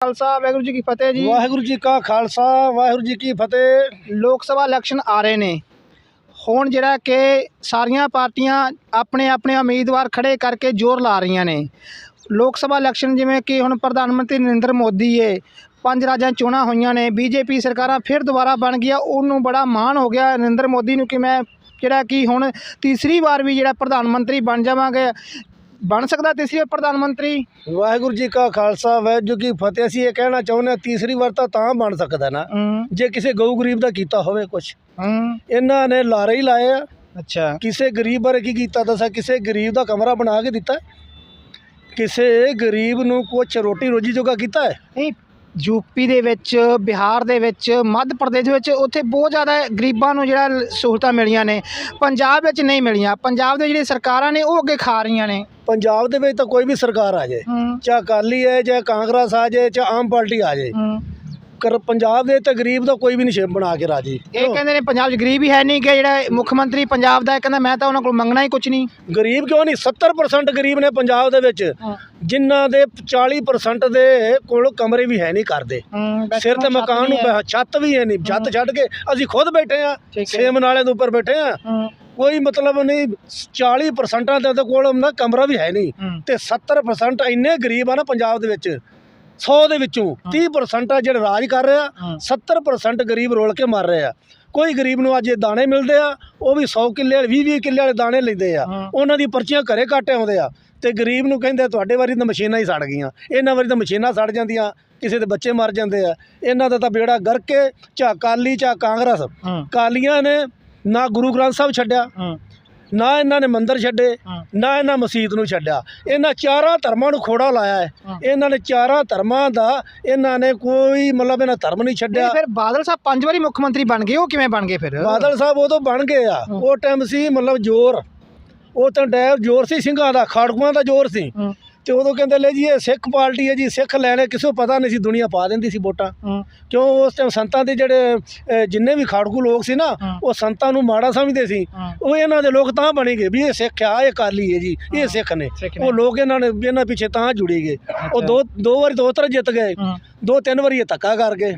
ਖਾਲਸਾ ਵਾਹਿਗੁਰੂ ਜੀ ਕੀ ਫਤਿਹ ਜੀ। ਵਾਹਿਗੁਰੂ ਜੀ ਕਾ ਖਾਲਸਾ ਵਾਹਿਗੁਰੂ ਜੀ ਕੀ ਫਤਿਹ। ਲੋਕ ਸਭਾ ਇਲੈਕਸ਼ਨ ਆ ਰਹੇ ਨੇ। ਹੁਣ ਜਿਹੜਾ ਕਿ ਸਾਰੀਆਂ ਪਾਰਟੀਆਂ ਆਪਣੇ ਆਪਣੇ ਉਮੀਦਵਾਰ ਖੜੇ ਕਰਕੇ ਜ਼ੋਰ ਲਾ ਰਹੀਆਂ ਨੇ। ਲੋਕ ਸਭਾ ਇਲੈਕਸ਼ਨ ਜਿਵੇਂ ਕਿ ਹੁਣ ਪ੍ਰਧਾਨ ਮੰਤਰੀ ਨਰਿੰਦਰ ਮੋਦੀ ਏ ਪੰਜ ਰਾਜਾਂ ਚੋਣਾਂ ਹੋਈਆਂ ਨੇ ਬੀਜੇਪੀ ਸਰਕਾਰਾਂ ਫਿਰ ਦੁਬਾਰਾ ਬਣ ਗਿਆ ਉਹਨੂੰ ਬੜਾ ਮਾਣ ਹੋ ਗਿਆ ਨਰਿੰਦਰ ਮੋਦੀ ਨੂੰ ਕਿ ਮੈਂ ਜਿਹੜਾ ਕਿ ਹੁਣ ਤੀਸਰੀ ਵਾਰ ਵੀ ਜਿਹੜਾ ਪ੍ਰਧਾਨ ਮੰਤਰੀ ਬਣ ਜਾਵਾਂਗੇ। ਬਣ ਸਕਦਾ ਤੀਸਰੀ ਵਾਰ ਪ੍ਰਧਾਨ ਮੰਤਰੀ? ਵਾਹਿਗੁਰੂ ਜੀ ਕਾ ਖਾਲਸਾ ਵਾਹਿਗੁਰੂ ਜੀ ਕੀ ਫਤਿਹ। ਅਸੀਂ ਇਹ ਕਹਿਣਾ ਚਾਹੁੰਦੇ ਹਾਂ ਤੀਸਰੀ ਵਾਰ ਤਾਂ ਤਾਂ ਬਣ ਸਕਦਾ ਨਾ। ਹੂੰ। ਜੇ ਕਿਸੇ ਗਊ ਗਰੀਬ ਦਾ ਕੀਤਾ ਹੋਵੇ ਕੁਝ ਹੂੰ। ਇਹਨਾਂ ਨੇ ਲਾਰੇ ਹੀ ਲਾਏ ਆ। ਅੱਛਾ। ਕਿਸੇ ਗਰੀਬ ਬਾਰੇ ਕੀ ਕੀਤਾ ਦੱਸਾਂ? ਕਿਸੇ ਗਰੀਬ ਦਾ ਕਮਰਾ ਬਣਾ ਕੇ ਦਿੱਤਾ। ਕਿਸੇ ਗਰੀਬ ਨੂੰ ਕੁਛ ਰੋਟੀ ਰੋਜੀ ਜੋਗਾ ਕੀਤਾ ਹੈ? ਨਹੀਂ ਯੂਪੀ ਦੇ ਵਿੱਚ ਬਿਹਾਰ ਦੇ ਵਿੱਚ ਮੱਧ ਪ੍ਰਦੇਸ਼ ਦੇ ਵਿੱਚ ਉੱਥੇ ਬਹੁਤ ਜ਼ਿਆਦਾ ਗਰੀਬਾਂ ਨੂੰ ਜਿਹੜਾ ਸਹੂਲਤਾਂ ਮਿਲੀਆਂ ਨੇ। ਪੰਜਾਬ ਵਿੱਚ ਨਹੀਂ ਮਿਲੀਆਂ। ਪੰਜਾਬ ਦੇ ਜਿਹੜੇ ਸਰਕਾਰਾਂ ਨੇ ਉਹ ਅੱਗੇ ਖਾ ਰਹੀਆਂ ਨੇ। ਪੰਜਾਬ ਦੇ ਵਿੱਚ ਤਾਂ ਕੋਈ ਵੀ ਸਰਕਾਰ ਆ ਜਾਏ ਚਾਹੇ ਅਕਾਲੀ ਹੈ ਚਾਹੇ ਕਾਂਗਰਸ ਆ ਜਾਏ ਚਾਹੇ ਆਮ ਪਾਰਟੀ ਆ ਜਾਏ ਕਰ ਪੰਜਾਬ ਦੇ ਤੇ ਗਰੀਬ ਦਾ ਕੋਈ ਵੀ ਨਹੀਂ ਸ਼ੇਪ ਬਣਾ ਕੇ ਰਾਜੀ। ਇਹ ਕਹਿੰਦੇ ਨੇ ਪੰਜਾਬ 'ਚ ਗਰੀਬ ਹੀ ਹੈ ਨਹੀਂ ਕਿ ਜਿਹੜਾ ਮੁੱਖ ਮੰਤਰੀ ਪੰਜਾਬ ਦਾ ਹੈ ਕਹਿੰਦਾ ਮੈਂ ਤਾਂ ਉਹਨਾਂ ਕੋਲ ਮੰਗਣਾ ਹੀ ਕੁਝ ਨਹੀਂ। ਗਰੀਬ ਕਿਉਂ ਨਹੀਂ? 70% ਗਰੀਬ ਨੇ ਪੰਜਾਬ ਦੇ ਵਿੱਚ। ਜਿਨ੍ਹਾਂ ਦੇ 40% ਦੇ ਕੋਲ ਕਮਰੇ ਵੀ ਹੈ ਨਹੀਂ ਕਰਦੇ ਸਿਰ ਤੇ ਮਕਾਨ ਨੂੰ ਛੱਤ ਵੀ ਹੈ ਨਹੀਂ। ਛੱਤ ਛੱਡ ਕੇ ਅਸੀਂ ਖੁਦ ਬੈਠੇ ਆ ਠੀਕ ਹੈ। ਸੇਮ ਨਾਲੇ ਦੇ ਉੱਪਰ ਬੈਠੇ ਆ ਕੋਈ ਮਤਲਬ ਨਹੀਂ 40% ਦੇ ਕੋਲ ਨਾ ਕਮਰਾ ਵੀ ਹੈ ਨਹੀਂ। ਤੇ 70% ਇੰਨੇ ਗਰੀਬ ਆ ਨਾ ਪੰਜਾਬ ਦੇ ਵਿੱਚ। 100 ਦੇ ਵਿੱਚੋਂ 30% ਆ ਜਿਹੜੇ ਰਾਜ ਕਰ ਰਿਹਾ ਹੂੰ। 70% ਗਰੀਬ ਰੋਲ ਕੇ ਮਰ ਰਹੇ। ਆ ਕੋਈ ਗਰੀਬ ਨੂੰ ਅੱਜ ਇਹ ਦਾਣੇ ਮਿਲਦੇ ਆ ਉਹ ਵੀ 100 ਕਿੱਲੇ ਵਾਲੇ 20 20 ਕਿੱਲੇ ਵਾਲੇ ਦਾਣੇ ਲੈਂਦੇ ਆ। ਉਹਨਾਂ ਦੀ ਪਰਚੀਆਂ ਘਰੇ ਕੱਟ ਆਉਂਦੇ ਆ ਤੇ ਗਰੀਬ ਨੂੰ ਕਹਿੰਦੇ ਤੁਹਾਡੇ ਵਾਰੀ ਤਾਂ ਮਸ਼ੀਨਾਂ ਹੀ ਸੜ ਗਈਆਂ। ਇਹਨਾਂ ਵਾਰੀ ਤਾਂ ਮਸ਼ੀਨਾਂ ਸੜ ਜਾਂਦੀਆਂ ਕਿਸੇ ਦੇ ਬੱਚੇ ਮਰ ਜਾਂਦੇ ਆ। ਇਹਨਾਂ ਦਾ ਤਾਂ ਬੇੜਾ ਗਰਕ ਕੇ ਚਾ ਕਾਲੀ ਚਾ ਕਾਂਗਰਸ। ਕਾਲੀਆਂ ਨੇ ਨਾ ਗੁਰੂ ਗ੍ਰੰਥ ਸਾਹਿਬ ਛੱਡਿਆ। ਨਾ ਇਹਨਾਂ ਨੇ ਮੰਦਿਰ ਛੱਡੇ ਨਾ ਇਹਨਾਂ ਮਸਜਿਦ ਨੂੰ ਛੱਡਿਆ। ਇਹਨਾਂ ਚਾਰਾਂ ਧਰਮਾਂ ਨੂੰ ਖੋੜਾ ਲਾਇਆ ਹੈ। ਇਹਨਾਂ ਨੇ ਚਾਰਾਂ ਧਰਮਾਂ ਦਾ ਇਹਨਾਂ ਨੇ ਕੋਈ ਮਤਲਬ ਇਹਨਾਂ ਧਰਮ ਨਹੀਂ ਛੱਡਿਆ। ਫਿਰ ਬਾਦਲ ਸਾਹਿਬ ਪੰਜ ਵਾਰੀ ਮੁੱਖ ਮੰਤਰੀ ਬਣ ਗਏ ਉਹ ਕਿਵੇਂ ਬਣ ਗਏ ਫਿਰ? ਬਾਦਲ ਸਾਹਿਬ ਉਦੋਂ ਬਣ ਗਏ ਆ। ਉਹ ਟਾਈਮ ਸੀ ਮਤਲਬ ਜ਼ੋਰ। ਉਹ ਤਾਂ ਡੈਰ ਜ਼ੋਰ ਸੀ ਸਿੰਘਾਂ ਦਾ ਖਾੜਕੂਆਂ ਦਾ ਜ਼ੋਰ ਸੀ। ਤੇ ਉਦੋਂ ਕਹਿੰਦੇ ਲੈ ਜੀ ਇਹ ਸਿੱਖ ਪਾਰਟੀ ਹੈ ਜੀ ਸਿੱਖ ਲੈਣੇ ਕਿਸੇ ਨੂੰ ਪਤਾ ਨਹੀਂ ਸੀ ਦੁਨੀਆ ਪਾ ਦਿੰਦੀ ਸੀ ਵੋਟਾਂ। ਕਿਉਂ ਉਸ ਟਾਈਮ ਸੰਤਾਂ ਦੇ ਜਿਹੜੇ ਜਿੰਨੇ ਵੀ ਖਾੜਕੂ ਲੋਕ ਸੀ ਨਾ। ਉਹ ਸੰਤਾਂ ਨੂੰ ਮਾੜਾ ਸਮਝਦੇ ਸੀ। ਉਹ ਇਹਨਾਂ ਦੇ ਲੋਕ ਤਾਂ ਬਣੇ ਗਏ ਵੀ ਇਹ ਸਿੱਖ ਆ ਇਹ ਕਾਲੀ ਹੈ ਜੀ ਇਹ ਸਿੱਖ ਨੇ। ਉਹ ਲੋਕ ਇਹਨਾਂ ਨੇ ਇਹਨਾਂ ਪਿੱਛੇ ਤਾਂ ਜੁੜੀ ਗਏ। ਉਹ ਦੋ ਦੋ ਵਾਰੀ ਦੋ ਤਰ੍ਹਾਂ ਜਿੱਤ ਗਏ। ਦੋ ਤਿੰਨ ਵਾਰੀ ਇਹ ਧੱਕਾ ਕਰ ਗਏ।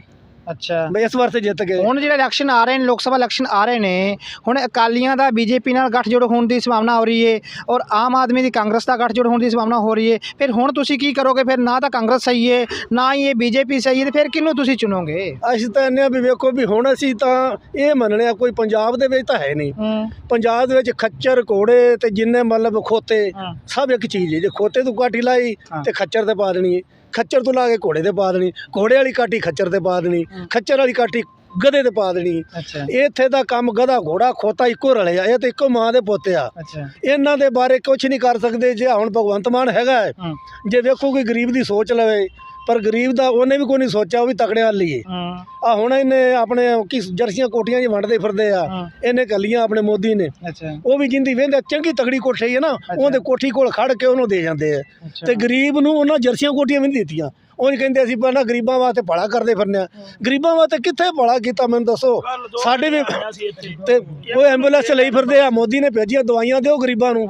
ਅੱਛਾ। ਬਈ ਇਸ ਵਾਰ ਤੇ ਜਿੱਤ ਗਏ। ਹੁਣ ਜਿਹੜੇ ਇਲੈਕਸ਼ਨ ਆ ਰਹੇ ਨੇ ਲੋਕ ਸਭਾ ਇਲੈਕਸ਼ਨ ਆ ਰਹੇ ਨੇ ਹੁਣ ਅਕਾਲੀਆਂ ਦਾ ਬੀਜੇਪੀ ਨਾਲ ਗੱਠਜੋੜ ਹੋਣ ਦੀ ਸੰਭਾਵਨਾ ਹੋ ਰਹੀ ਏ ਔਰ ਆਮ ਆਦਮੀ ਦੀ ਕਾਂਗਰਸ ਦਾ ਗੱਠਜੋੜ ਹੋਣ ਦੀ ਸੰਭਾਵਨਾ ਹੋ ਰਹੀ ਏ ਫਿਰ ਹੁਣ ਤੁਸੀਂ ਕੀ ਕਰੋਗੇ? ਫਿਰ ਨਾ ਤਾਂ ਕਾਂਗਰਸ ਸਹੀ ਏ ਨਾ ਹੀ ਇਹ ਬੀਜੇਪੀ ਸਹੀ ਏ ਤੇ ਫਿਰ ਕਿਹਨੂੰ ਤੁਸੀਂ ਚੁਣੋਗੇ? ਅਸੀਂ ਤਾਂ ਇੰਨੇ ਵੀ ਵੇਖੋ ਵੀ ਹੁਣ ਅਸੀਂ ਤਾਂ ਇਹ ਮੰਨਣੇ ਆ ਕੋਈ ਪੰਜਾਬ ਦੇ ਵਿੱਚ ਤਾਂ ਹੈ ਨਹੀਂ। ਹੂੰ। ਪੰਜਾਬ ਦੇ ਵਿੱਚ ਖੱਚਰ ਘੋੜੇ ਤੇ ਜਿੰਨੇ ਮਤਲਬ ਖੋਤੇ ਹਾਂ। ਸਭ ਇੱਕ ਚੀਜ਼ ਹੈ ਜੇ ਖੋਤੇ ਤੋਂ ਕਾਠੀ ਲਾਈ ਹਾਂ। ਤੇ ਖੱਚਰ ਤੇ ਪਾ ਦੇਣੀ ਹੈ ਖੱਚਰ ਤੋਂ ਲਾ ਕੇ ਘੋੜੇ ਤੇ ਪਾ ਦੇਣੀ ਘੋੜੇ ਵਾਲੀ ਕਾਠੀ ਖੱਚਰ ਤੇ ਪਾ ਦੇਣੀ। ਖੱਚਰ ਵਾਲੀ ਕਾਠੀ ਗਧੇ ਤੇ ਪਾ ਦੇਣੀ। ਇੱਥੇ ਦਾ ਕੰਮ ਗਧਾ ਘੋੜਾ ਖੋਤਾ ਇੱਕੋ ਰਲੇ ਆ ਇਹ ਤਾਂ ਇੱਕੋ ਮਾਂ ਦੇ ਪੁੱਤ ਆ। ਇਹਨਾਂ ਦੇ ਬਾਰੇ ਕੁਝ ਨਹੀਂ ਕਰ ਸਕਦੇ ਜੇ ਹੁਣ ਭਗਵੰਤ ਮਾਨ ਹੈਗਾ ਜੇ ਵੇਖੋ ਕੋਈ ਗਰੀਬ ਦੀ ਸੋਚ ਲਵੇ ਪਰ ਗਰੀਬ ਦਾ ਉਹਨੇ ਵੀ ਕੋਈ ਨਹੀਂ ਸੋਚਿਆ ਉਹ ਵੀ ਤਕੜੇ ਵਾਲ ਲਈਏ ਹੂੰ। ਆ ਹੁਣ ਇਹਨੇ ਆਪਣੇ ਕੀ ਜਰਸੀਆਂ ਕੋਟੀਆਂ 'ਚ ਵੰਡਦੇ ਫਿਰਦੇ ਆ। ਇਹਨੇ ਕੱਲੀਆਂ ਆਪਣੇ ਮੋਦੀ ਨੇ। ਉਹ ਵੀ ਜਿੰਦੀ ਵੇਂਦੇ ਚੰਗੀ ਤਗੜੀ ਕੋਠੀ ਹੈ ਨਾ ਉਹਦੇ ਕੋਠੀ ਕੋਲ ਖੜ ਕੇ ਉਹਨੂੰ ਦੇ ਜਾਂਦੇ ਆ। ਤੇ ਗਰੀਬ ਨੂੰ ਉਹਨਾਂ ਜਰਸੀਆਂ ਕੋਟੀਆਂ ਵੀ ਨਹੀਂ ਦਿੱਤੀਆਂ। ਉਹ ਕਹਿੰਦੇ ਅਸੀਂ ਪਹਿਲਾਂ ਗਰੀਬਾਂ ਵਾਸਤੇ ਭਲਾ ਕਰਦੇ ਫਿਰਨੇ ਆ। ਗਰੀਬਾਂ ਵਾਸਤੇ ਕਿੱਥੇ ਭਲਾ ਕੀਤਾ ਮੈਨੂੰ ਦੱਸੋ? ਸਾਡੇ ਵੀ ਤੇ ਉਹ ਐਂਬੂਲੈਂਸ ਲਈ ਫਿਰਦੇ ਆ ਮੋਦੀ ਨੇ ਭੇਜੀਆਂ ਦਵਾਈਆਂ ਦਿਓ ਗਰੀਬਾਂ ਨੂੰ।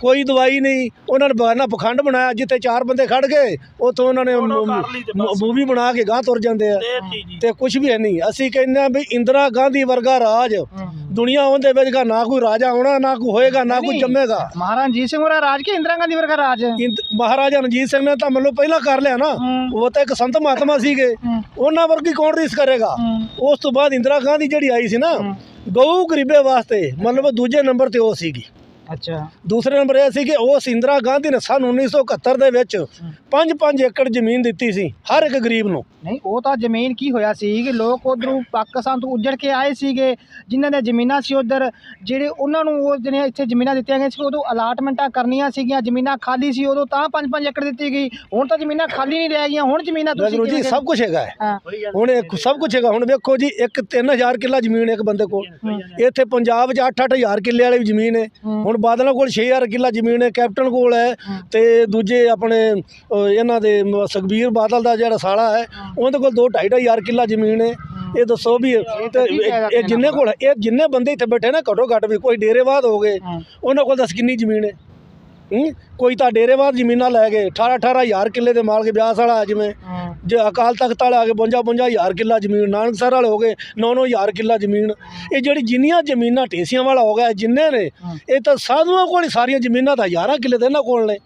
ਕੋਈ ਦਵਾਈ ਨਹੀਂ। ਉਹਨਾਂ ਨੇ ਬਾਹਰਨਾ ਪਖੰਡ ਬਣਾਇਆ ਜਿੱਥੇ ਚਾਰ ਬੰਦੇ ਖੜ ਗਏ ਉੱਥੋਂ ਉਹਨਾਂ ਨੇ ਮੂਵੀ ਬਣਾ ਕੇ ਗਾਂ ਤੁਰ ਜਾਂਦੇ ਆ। ਤੇ ਕੁਝ ਵੀ ਹੈ ਨਹੀਂ। ਅਸੀਂ ਕਹਿੰਦੇ ਆ ਵੀ ਇੰਦਰਾ ਗਾਂਧੀ ਵਰਗਾ ਰਾਜ ਦੁਨੀਆ ਉਹਦੇ ਵਿੱਚ ਗਾ ਨਾ ਕੋਈ ਰਾਜਾ ਹੋਣਾ ਨਾ ਕੋਈ ਹੋਏਗਾ ਨਾ ਕੋਈ। ਜੰਮੇਗਾ। ਮਹਾਰਾਜਾ ਰਣਜੀਤ ਸਿੰਘ ਹੋਰਾਂ ਰਾਜ ਕੇ ਇੰਦਰਾ ਗਾਂਧੀ ਵਰਗਾ ਰਾਜ? ਇੰਦ- ਮਹਾਰਾਜਾ ਰਣਜੀਤ ਸਿੰਘ ਨੇ ਤਾਂ ਮਤਲਬ ਪਹਿਲਾਂ ਕਰ ਲਿਆ ਨਾ। ਹੂੰ। ਉਹ ਤਾਂ ਇੱਕ ਸੰਤ ਮਹਾਤਮਾ ਸੀਗੇ। ਹੂੰ। ਉਹਨਾਂ ਵਰਗੀ ਕੌਣ ਰੀਸ ਕਰੇਗਾ? ਹੂੰ। ਉਸ ਤੋਂ ਬਾਅਦ ਇੰਦਰਾ ਗਾਂਧੀ ਜਿਹੜੀ ਆਈ ਸੀ ਨਾ ਹੂੰ। ਗਊ ਗਰੀਬੇ ਵਾਸਤੇ ਮਤਲਬ ਦੂਜੇ ਨੰਬਰ ਤੇ ਉਹ ਸੀਗੀ। ਅੱਛਾ। ਦੂਸਰੇ ਨੰਬਰ ਇਹ ਸੀ ਕਿ ਉਸ ਇੰਦਰਾ ਗਾਂਧੀ ਨੇ ਸਨ 1971 ਦੇ ਵਿੱਚ 5-5 ਏਕੜ ਜ਼ਮੀਨ ਦਿੱਤੀ ਸੀ ਹਰ ਇੱਕ ਗਰੀਬ ਨੂੰ। ਨਹੀਂ ਉਹ ਤਾਂ ਜ਼ਮੀਨ ਕੀ ਹੋਇਆ ਸੀ ਕਿ ਲੋਕ ਉਧਰੋਂ ਪਾਕਿਸਤਾਨ ਤੋਂ ਉੱਜੜ ਕੇ ਆਏ ਸੀਗੇ ਜਿਨ੍ਹਾਂ ਦੀਆਂ ਜ਼ਮੀਨਾਂ ਸੀ ਉਧਰ ਜਿਹੜੇ ਉਹਨਾਂ ਨੂੰ ਉਹ ਜਿਹੜੀਆਂ ਇੱਥੇ ਜ਼ਮੀਨਾਂ ਦਿੱਤੀਆਂ ਗਈਆਂ ਸੀ ਉਦੋਂ ਅਲਾਟਮੈਂਟਾਂ ਕਰਨੀਆਂ ਸੀਗੀਆਂ ਜ਼ਮੀਨਾਂ ਖਾਲੀ ਸੀ ਉਦੋਂ ਤਾਂ 5-5 ਏਕੜ ਦਿੱਤੀ ਗਈ ਹੁਣ ਤਾਂ ਜ਼ਮੀਨਾਂ ਖਾਲੀ ਨਹੀਂ ਰਹਿ ਗਈਆਂ ਹੁਣ ਜ਼ਮੀਨਾਂ ਤੁਸੀਂ ਜੀ ਸਭ ਕੁਝ ਹੈਗਾ ਹੁਣ ਸਭ ਕੁਝ ਹੈਗਾ ਹੁਣ ਵੇਖੋ ਜੀ ਇੱਕ 3000 ਕਿੱਲਾ ਜ਼ਮੀਨ ਇੱਕ ਬੰਦੇ ਕੋਲ। ਇੱਥੇ ਪੰਜਾਬ 'ਚ 8-8000 ਕਿੱਲੇ ਵਾਲੀ ਜ਼ਮੀਨ ਹੂੰ। ਹੁਣ ਬਾਦਲਾਂ ਕੋਲ 6000 ਕਿੱਲਾ ਜ਼ਮੀਨ ਹੈ ਕੈਪਟਨ ਕੋਲ ਹੈ ਹੂੰ। ਤੇ ਦੂਜੇ ਆਪਣੇ ਇਹਨਾਂ ਦੇ ਮ- ਸੁਖਬੀਰ ਬਾਦਲ ਦਾ ਜਿਹੜਾ ਸਾਲਾ ਹੈ ਉਹਦੇ ਕੋਲ 2-2500 ਕਿੱਲਾ ਜ਼ਮੀਨ ਹੈ। ਇਹ ਦੱਸੋ ਵੀ ਇਹ- ਤੇ ਹੈ ਇਹ ਜਿੰਨੇ ਕੋਲ ਇਹ ਜਿੰਨੇ ਬੰਦੇ ਇੱਥੇ ਬੈਠੇ ਨਾ ਘੱਟੋ ਘੱਟ ਵੀ ਕੋਈ ਡੇਰੇਵਾਦ ਹੋ ਗਏ ਹਾਂ। ਉਹਨਾਂ ਕੋਲ ਦੱਸ ਕਿੰਨੀ ਜ਼ਮੀਨ ਹੈ? ਹੂੰ? ਕੋਈ ਤਾਂ ਡੇਰੇਵਾਦ ਜ਼ਮੀਨਾਂ ਲੈ ਗਏ 18 18 ਹਜ਼ਾਰ ਕਿੱਲੇ ਦੇ ਮਾਲਕ ਬਿਆਸ ਵਾਲਾ ਜਿਵੇਂ। ਜੇ ਅਕਾਲ ਤਖਤ ਵਾਲੇ ਆ ਗਏ 52 52 ਹਜ਼ਾਰ ਕਿੱਲਾ ਜ਼ਮੀਨ ਨਾਨਕਸਰ ਵਾਲੇ ਹੋ ਗਏ 9 9 ਹਜ਼ਾਰ ਕਿੱਲਾ ਜ਼ਮੀਨ। ਇਹ ਜਿਹੜੀ ਜਿੰਨੀਆਂ ਜ਼ਮੀਨਾਂ ਢੇਸੀਆਂ ਵਾਲਾ ਹੋ ਗਿਆ ਜਿੰਨੇ ਨੇ ਇਹ ਤਾਂ ਸਾਧੂਆਂ ਕੋਲ ਹੀ ਸਾਰੀਆਂ ਜ਼ਮੀਨਾਂ ਤਾਂ ਹਜ਼ਾਰਾਂ ਕਿੱਲੇ ਦੇ ਇਹਨਾਂ ਕੋਲ ਨੇ।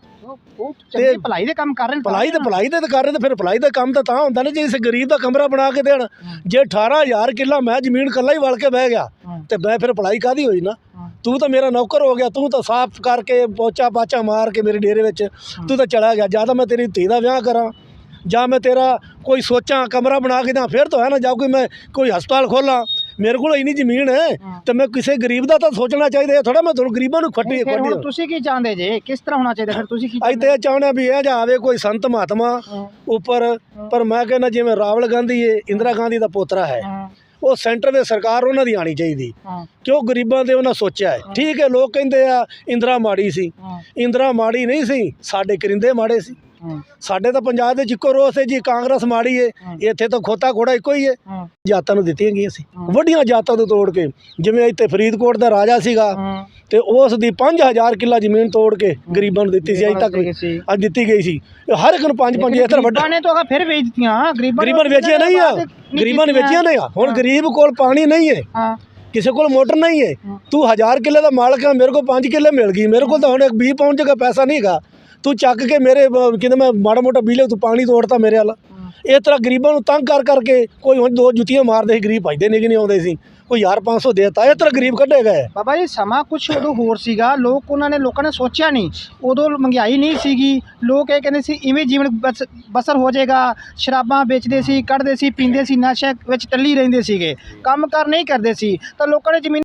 ਉਹ ਚੰਗੇ ਭਲਾਈ ਦੇ ਕੰਮ ਕਰ ਰਹੇ ਨੇ ਭਲਾਈ ਤੇ ਭਲਾਈ ਦੇ ਤਾਂ ਕਰ ਰਹੇ ਤੇ ਫਿਰ ਭਲਾਈ ਦਾ ਕੰਮ ਤਾਂ ਤਾਂ ਹੁੰਦਾ ਨਾ ਜੇ ਇਸ ਗਰੀਬ ਦਾ ਕਮਰਾ ਬਣਾ ਕੇ ਦੇਣ। ਜੇ 18000 ਕਿੱਲਾ ਮੈਂ ਜ਼ਮੀਨ ਕੱਲਾ ਹੀ ਵਲ ਕੇ ਬਹਿ ਗਿਆ ਤੇ ਮੈਂ ਫਿਰ ਭਲਾਈ ਕਾਦੀ ਹੋਈ ਨਾ? ਤੂੰ ਤਾਂ ਮੇਰਾ ਨੌਕਰ ਹੋ ਗਿਆ ਤੂੰ ਤਾਂ ਸਾਫ਼ ਕਰਕੇ ਪੋਚਾ ਪਾਚਾ ਮਾਰ ਕੇ ਮੇਰੇ ਡੇਰੇ ਵਿੱਚ ਤੂੰ ਤਾਂ ਚਲਾ ਗਿਆ ਜਾਂ ਤਾਂ ਮੈਂ ਤੇਰੀ ਧੀ ਦਾ ਵਿਆਹ ਕਰਾਂ। ਜਾਂ ਮੈਂ ਤੇਰਾ ਕੋਈ ਸੋਚਾਂ ਕਮਰਾ ਬਣਾ ਕੇ ਦਾਂ ਫਿਰ ਤਾਂ ਹੈ ਨਾ ਜਾਂ ਕੋਈ ਮੈਂ ਕੋਈ ਹਸਪਤਾਲ ਖੋਲਾਂ। ਮੇਰੇ ਕੋਲ ਇੰਨੀ ਜ਼ਮੀਨ ਹੈ ਤੇ ਮੈਂ ਕਿਸੇ ਗਰੀਬ ਦਾ ਤਾਂ ਸੋਚਣਾ ਚਾਹੀਦਾ ਥੋੜਾ ਮੈਂ ਤੁਹਾਨੂੰ ਗਰੀਬਾਂ ਨੂੰ ਖੱਟੀ ਖੱਟੀ ਤੁਸੀਂ ਕੀ ਚਾਹੁੰਦੇ ਜੇ? ਕਿਸ ਤਰ੍ਹਾਂ ਹੋਣਾ ਚਾਹੀਦਾ? ਫਿਰ ਤੁਸੀਂ ਕੀ ਤੇ ਇਹ ਚਾਹੁੰਦੇ ਵੀ ਇਹ ਜਾ ਆਵੇ ਕੋਈ ਸੰਤ ਮਹਾਤਮਾ ਉੱਪਰ ਪਰ ਮੈਂ ਕਹਿੰਦਾ ਜਿਵੇਂ ਰਾਵਲ ਗਾਂਧੀ ਏ ਇੰਦਰਾ ਗਾਂਧੀ ਦਾ ਪੋਤਰਾ ਹੈ ਉਹ ਸੈਂਟਰ ਦੇ ਸਰਕਾਰ ਉਹਨਾਂ ਦੀ ਆਣੀ ਚਾਹੀਦੀ। ਕਿਉਂ ਗਰੀਬਾਂ ਦੇ ਉਹਨਾਂ ਸੋਚਿਆ ਹੈ। ਠੀਕ ਹੈ ਲੋਕ ਕਹਿੰਦੇ ਆ ਇੰਦਰਾ ਮਾੜੀ ਸੀ। ਇੰਦਰਾ ਮਾੜੀ ਨਹੀਂ ਸੀ ਸਾਡੇ ਕਰਿੰਦੇ ਮਾੜੇ ਸੀ। ਸਾਡੇ ਤਾਂ ਪੰਜਾਬ ਦੇ ਇੱਕੋ ਰੋਸ ਹੈ ਜੀ ਕਾਂਗਰਸ ਮਾੜੀ ਏ ਇੱਥੇ ਤਾਂ ਖੋਤਾ ਖੋੜਾ ਇੱਕੋ ਹੀ ਹੈ। ਹਾਂ। ਜਾਤਾਂ ਨੂੰ ਦਿੱਤੀਆਂ ਗਈਆਂ ਸੀ। ਵੱਡੀਆਂ ਜਾਤਾਂ ਤੋਂ ਤੋੜ ਕੇ ਜਿਵੇਂ ਇੱਥੇ ਫਰੀਦਕੋਟ ਦਾ ਰਾਜਾ ਸੀਗਾ ਤੇ ਉਸ ਦੀ 5000 ਕਿੱਲਾ ਜ਼ਮੀਨ ਤੋੜ ਕੇ ਗਰੀਬਾਂ ਨੂੰ ਦਿੱਤੀ ਸੀ ਅਜੇ ਤੱਕ ਵੀ ਅੱਜ ਦਿੱਤੀ ਗਈ ਸੀ। ਹਰ ਇੱਕ ਨੂੰ ਪੰਜ ਪੰਜ ਇਸ ਤਰ੍ਹਾਂ ਵੱਡਾ ਨੇ ਤਾਂ ਫਿਰ ਵੇਚ ਦਿੱਤੀਆਂ ਗਰੀਬਾਂ ਗਰੀਬਾਂ ਨੇ ਵੇਚੀਆਂ ਨਹੀਂ ਆ। ਗਰੀਬਾਂ ਨੇ ਵੇਚੀਆਂ ਨਹੀਂ ਆ। ਹੁਣ ਗਰੀਬ ਕੋਲ ਪਾਣੀ ਨਹੀਂ ਹੈ। ਹਾਂ। ਕਿਸੇ ਕੋਲ ਮੋਟਰ ਨਹੀਂ ਹੈ। ਤੂੰ 1000 ਕਿੱਲੇ ਦਾ ਮਾਲਕ ਹੈ ਮੇਰੇ ਕੋਲ 5 ਕਿੱਲੇ ਮਿਲ ਗਈ। ਮੇਰੇ ਕੋਲ ਤਾਂ ਹੁਣ ਇੱਕ 20 ਪਾਉਂਡ ਜਗਾ ਪੈਸਾ ਨਹੀਂ ਹੈਗਾ। ਤੂੰ ਚੱਕ ਕੇ ਮੇਰੇ ਅਹ, ਮੈਂ ਮਾੜਾ ਮੋਟਾ ਬਿਜਲੀ ਤੂੰ ਪਾਣੀ ਤੋੜਤਾ ਮੇਰੇ ਵਾਲਾ। ਇਹ ਤਰ੍ਹਾਂ ਗਰੀਬਾਂ ਨੂੰ ਤੰਗ ਕਰ ਕਰਕੇ ਕੋਈ ਹੁਣ ਦੋ ਜੁੱਤੀਆਂ ਮਾਰਦੇ ਸੀ ਗਰੀਬ ਭਜਦੇ ਨਹੀਂ ਕਿ ਨਹੀਂ ਆਉਂਦੇ ਸੀ। ਕੋਈ ਹਜ਼ਾਰ 500 ਦੇਤਾ ਇਹ ਤਰ੍ਹਾਂ ਗਰੀਬ ਕੱਢੇ ਗਏ। ਬਾਬਾ ਜੀ ਸਮਾਂ ਕੁਝ ਉਦੋਂ ਹੋਰ ਸੀਗਾ ਲੋਕ ਉਹਨਾਂ ਨੇ ਲੋਕਾਂ ਨੇ ਸੋਚਿਆ ਨਹੀਂ। ਉਦੋਂ ਮਹਿੰਗਾਈ ਨਹੀਂ ਸੀਗੀ ਲੋਕ ਇਹ ਕਹਿੰਦੇ ਸੀ ਇਵੇਂ ਜੀਵਨ ਬਸ- ਬਸਰ ਹੋ ਜਾਏਗਾ। ਸ਼ਰਾਬਾਂ ਵੇਚਦੇ ਸੀ ਕੱਢਦੇ ਸੀ ਪੀਂਦੇ ਸੀ ਨਸ਼ੇ ਵਿੱਚ ਟੱਲੀ ਰਹਿੰਦੇ ਸੀਗੇ। ਕੰਮ ਕਾਰ ਨਹੀਂ ਕਰਦੇ ਸੀ। ਤਾਂ ਲੋਕਾਂ ਨੇ ਜ਼ਮੀਨ